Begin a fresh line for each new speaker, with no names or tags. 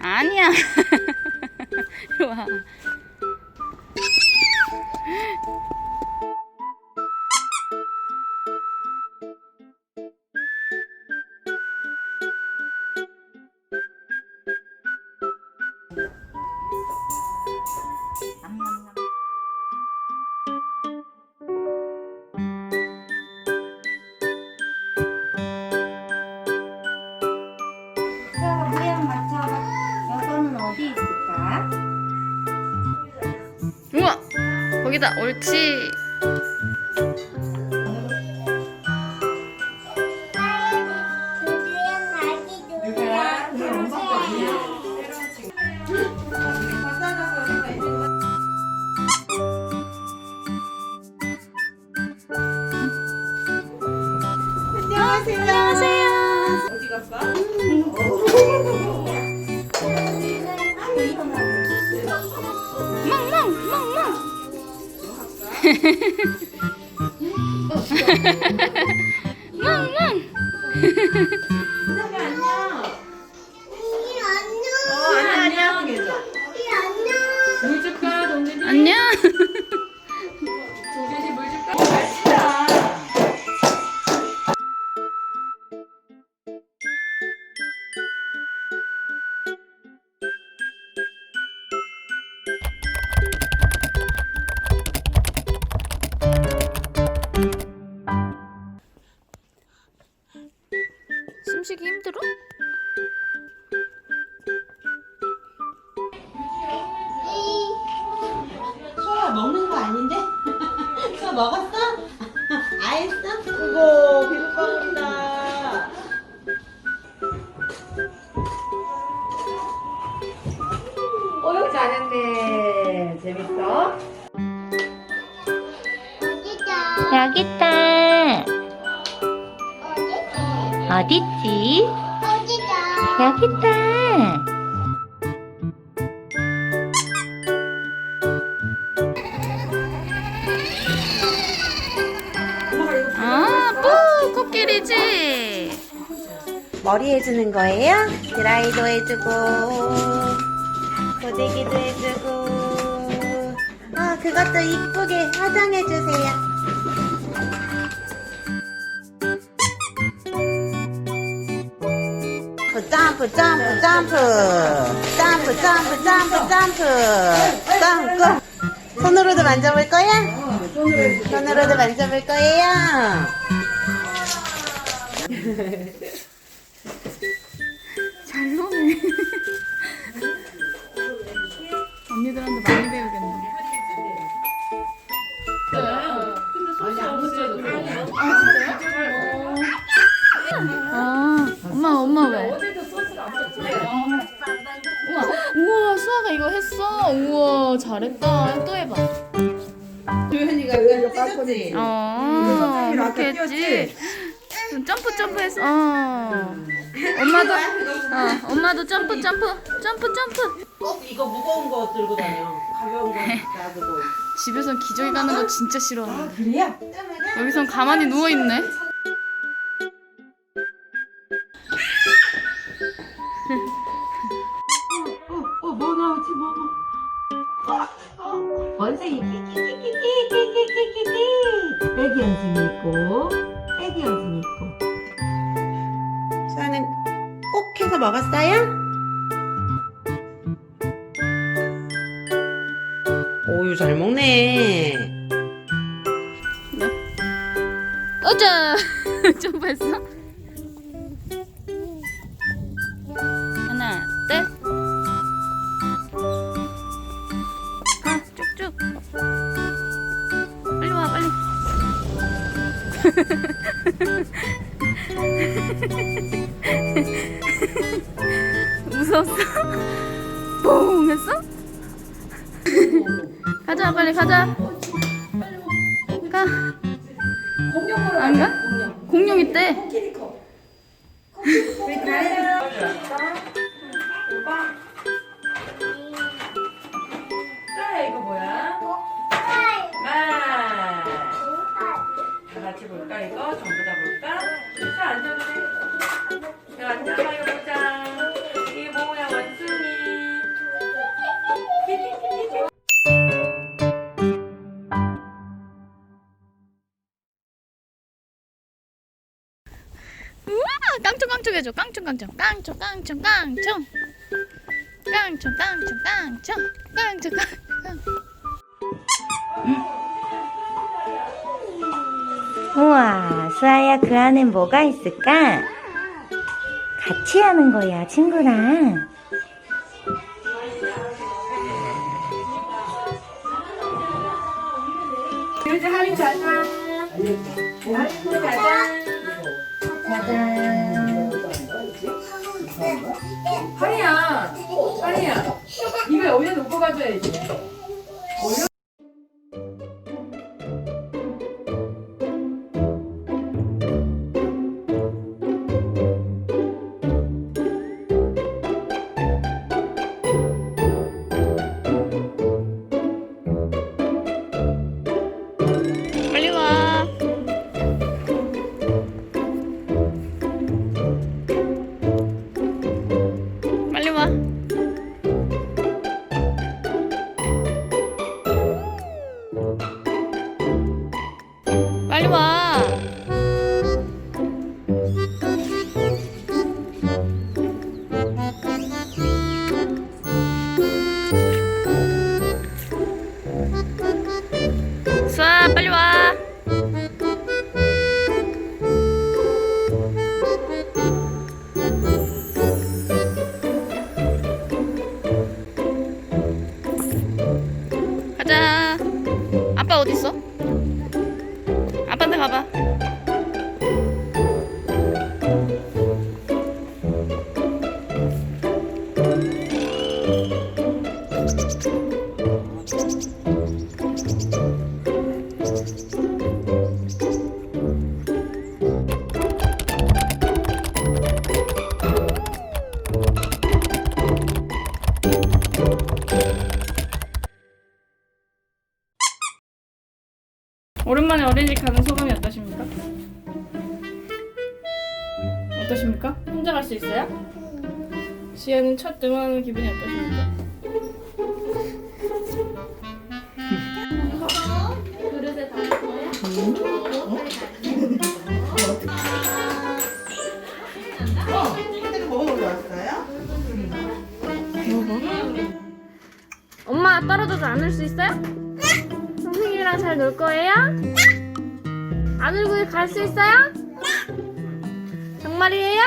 아니야. 와. 거기다. 옳지. 안녕하세요.
어디 갔어? 嘿嘿嘿嘿嘿嘿
숨쉬기 힘들어?
수아 먹는 거 아닌데? 수아 먹었어? 아 했어? 이거 비빔밥이다
어유 잘했네. 재밌어?
어딨지? 여기 있다.
아, 뿌 코끼리지.
머리 해주는 거예요? 드라이도 해주고 고데기도 해주고 아 그것도 이쁘게 화장해주세요 점프 점프 점프 점프 점프 점프 점프 점프 손으로도 만져볼 거야? 손으로도 만져볼 거예요?
이거 했어. 우와, 잘했다. 또 해봐.
조현이가 이거 깠거든.
어, 그렇게 했지. 점프 점프 했어. 어. 엄마도, 어, 엄마도 점프 점프 점프 점프.
꼭 이거 무거운 거 들고 다녀. 가벼운 거 놔두고.
집에선 기저귀 가는 거 진짜 싫어하는데.
그래요?
여기선 가만히 누워 있네.
뭐 나오지, 뭐, 뭐. 어, 어, 원숭이 끼끼끼끼끼끼끼끼끼. 애기 원숭이 있고, 애기 원숭이 있고. 수아는 꼭 해서 먹었어요? 오유 잘 먹네.
어자 점프했어. 없어? 뽕 뭐 했어? 가자 빨리 가자. 가.
공룡으로 안 가? 공룡. 공룡 있대. 코끼리 커
코끼리 커 해줘. 깡총 깡총 깡총 깡총 깡총 깡총 깡총 깡총 깡총 깡총.
우와, 수아야 그 안엔 뭐가 있을까? 같이 하는 거야, 친구랑.
하 리야, 하리야, 이거 여기다 놓고 가줘야지.
Thank you. 있어? 아빠한테 가봐. 오랜만에 어린이집 가는 소감이 어떠십니까? 어떠십니까? 혼자 갈 수 있어요? 지연은 첫 등원하는 기분이 어떠십니까? 그릇에 담을 거야?
먹으러 왔어요?
엄마 떨어져도 안울수 있어요? 놀 거예요? 안 울고 갈 수 있어요? 정말이에요?